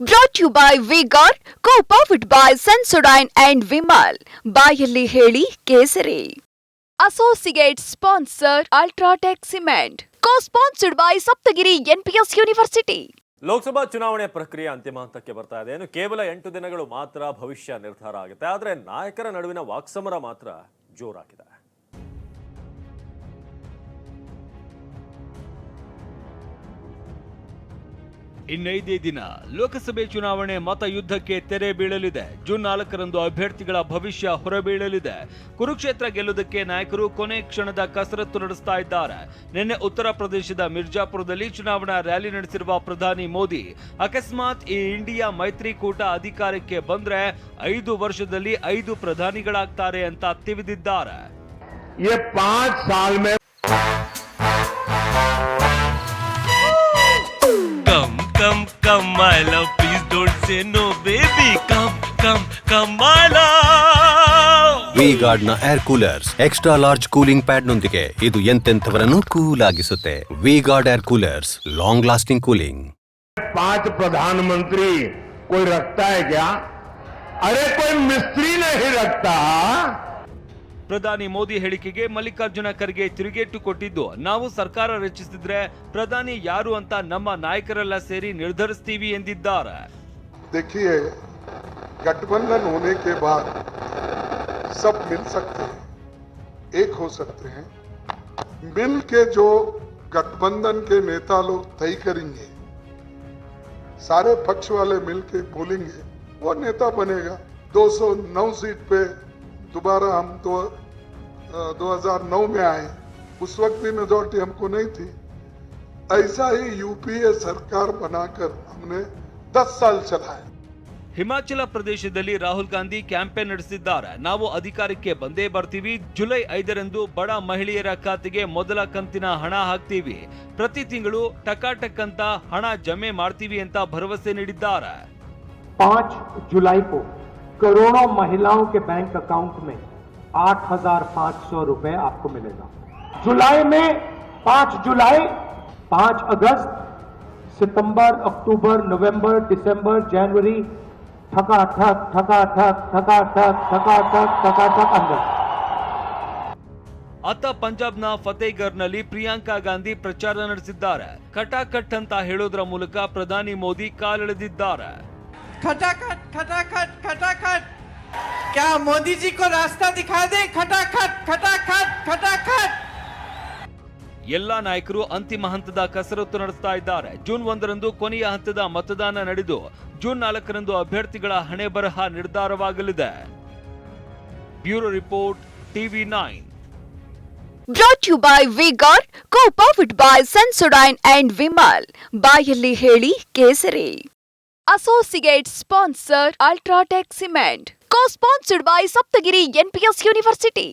Brought you by V Guard co powered by Sensodyne and Vimal ಬಾಯಲ್ಲಿ ಹೇಳಿ ಕೇಸರಿ. Associate sponsor UltraTech cement co sponsored by Saptagiri NPS university Lok Sabha ಚುನಾವಣೆ ಪ್ರಕ್ರಿಯೆ ಅಂತಿಮ ಹಂತಕ್ಕೆ ಬರ್ತಾ ಇದೆ. ಏನು ಕೇವಲ ಎಂಟು ದಿನಗಳು ಮಾತ್ರ ಭವಿಷ್ಯ ನಿರ್ಧಾರ ಆಗುತ್ತೆ. ಆದರೆ ನಾಯಕರ ನಡುವಿನ ವಾಕ್ಸಮರ ಮಾತ್ರ ಜೋರಾಗಿದೆ. ಇನ್ನೈದೇ ದಿನ ಲೋಕಸಭೆ ಚುನಾವಣೆ ಮತ ಯುದ್ಧಕ್ಕೆ ತೆರೆ ಬೀಳಲಿದೆ. ಜೂನ್ ನಾಲ್ಕರಂದು ಅಭ್ಯರ್ಥಿಗಳ ಭವಿಷ್ಯ ಹೊರಬೀಳಲಿದೆ. ಕುರುಕ್ಷೇತ್ರ ಗೆಲ್ಲುವುದಕ್ಕೆ ನಾಯಕರು ಕೊನೆ ಕ್ಷಣದ ಕಸರತ್ತು ನಡೆಸ್ತಾ ಇದ್ದಾರೆ. ನಿನ್ನೆ ಉತ್ತರ ಪ್ರದೇಶದ ಮಿರ್ಜಾಪುರದಲ್ಲಿ ಚುನಾವಣಾ ರ್ಯಾಲಿ ನಡೆಸಿರುವ ಪ್ರಧಾನಿ ಮೋದಿ, ಅಕಸ್ಮಾತ್ ಈ ಇಂಡಿಯಾ ಮೈತ್ರಿಕೂಟ ಅಧಿಕಾರಕ್ಕೆ ಬಂದ್ರೆ ಐದು ವರ್ಷದಲ್ಲಿ ಐದು ಪ್ರಧಾನಿಗಳಾಗ್ತಾರೆ ಅಂತ ತಿವಿದಿದ್ದಾರೆ. Come, come, come, my love. Please don't say no, baby. Come, come, come, my love. V Guard ನ air coolers extra large cooling pad ನೊಂದಿಗೆ ಇದು ಎಂತೆಂಥವರನ್ನು cool ಆಗಿಸುತ್ತೆ V Guard air coolers long lasting cooling पांच प्रधानमंत्री कोई रखता है क्या अरे कोई मिस्त्री नहीं रखता ಪ್ರಧಾನಿ ಮೋದಿ ಹೇಳಿಕೆಗೆ ಮಲ್ಲಿಕಾರ್ಜುನ ಖರ್ಗೆ ತಿರುಗೇಟು ಕೊಟ್ಟಿದ್ದು ನಾವು ಸರ್ಕಾರ ರಚಿಸಿದ್ರೆ ಪ್ರಧಾನಿ ಯಾರು ಅಂತ ನಮ್ಮ ನಾಯಕರೆಲ್ಲ ಸೇರಿ ನಿರ್ಧರಿಸ್ತೀವಿ ಎಂದಿದ್ದಾರೆ देखिए गठबंधन होने के बाद सब मिल सकते हैं एक हो सकते हैं मिल के जो गठबंधन के नेता लोग तय करेंगे सारे पक्ष वाले मिल के बोलेंगे वो नेता बनेगा 209 सीट पे दोबारा हम तो दो हजार नौ में आए उस वक्त भी मेजोरिटी हमको नहीं थी ऐसा ही यूपीए सरकार बनाकर हमने 10 साल चलाए ಹಿಮಾಚಲ ಪ್ರದೇಶದಲ್ಲಿ ರಾಹುಲ್ ಗಾಂಧಿ ಕ್ಯಾಂಪೇನ್ ನಡೆಸಿದ್ದಾರೆ ನಾವು ಅಧಿಕಾರಕ್ಕೆ ಬಂದೇ ಬರ್ತೀವಿ ಜುಲೈ ಐದರಂದು ಬಡ ಮಹಿಳೆಯರ ಖಾತೆಗೆ ಮೊದಲ ಕಂತಿನ ಹಣ ಹಾಕ್ತೀವಿ ಪ್ರತಿ ತಿಂಗಳು ಟಕಾಟಕ್ ಅಂತ ಹಣ ಜಮೆ ಮಾಡ್ತೀವಿ ಅಂತ ಭರವಸೆ ನೀಡಿದ್ದಾರೆ पांच जुलाई को करोड़ों महिलाओं के बैंक अकाउंट में आठ हजार पांच सौ रुपए आपको मिलेगा जुलाई में पांच जुलाई पांच अगस्त सितंबर अक्टूबर नवंबर दिसंबर जनवरी ठका ठक ठका ठक ठका ठक ठका ठक ठका ठक अंदर ಅತ್ತ ಪಂಜಾಬ್ನ ಫತೇಗರ್ನಲ್ಲಿ ಪ್ರಿಯಾಂಕಾ ಗಾಂಧಿ ಪ್ರಚಾರ ನಡೆಸಿದ್ದಾರೆ ಕಟಾಕಟ್ ಅಂತ ಹೇಳೋದ್ರ ಮೂಲಕ ಪ್ರಧಾನಿ ಮೋದಿ ಕಾಲೆಳೆದಿದ್ದಾರೆ खटाखट खटाखट खटाखट क्या मोदी जी को रास्ता दिखा दे खटाखट खटाखट खटाखट ಎಲ್ಲಾ ನಾಯಕರು ಅಂತಿಮ ಹಂತದ ಕಸರತ್ತು ನಡೆಸ್ತಾ ಇದ್ದಾರೆ ಜೂನ್ ಒಂದರಂದು ಕೊನೆಯ ಹಂತದ ಮತದಾನ ನಡೆದು ಜೂನ್ ನಾಲ್ಕರಂದು ಅಭ್ಯರ್ಥಿಗಳ ಹಣೆ ಬರಹ ನಿರ್ಧಾರವಾಗಲಿದೆ bureau report TV nine brought you by vigour co powered by Sensodyne and Vimal ಬಾಯಲ್ಲಿ ಹೇಳಿ ಕೇಸರಿ Associate sponsor UltraTech cement co sponsored by Saptagiri NPS university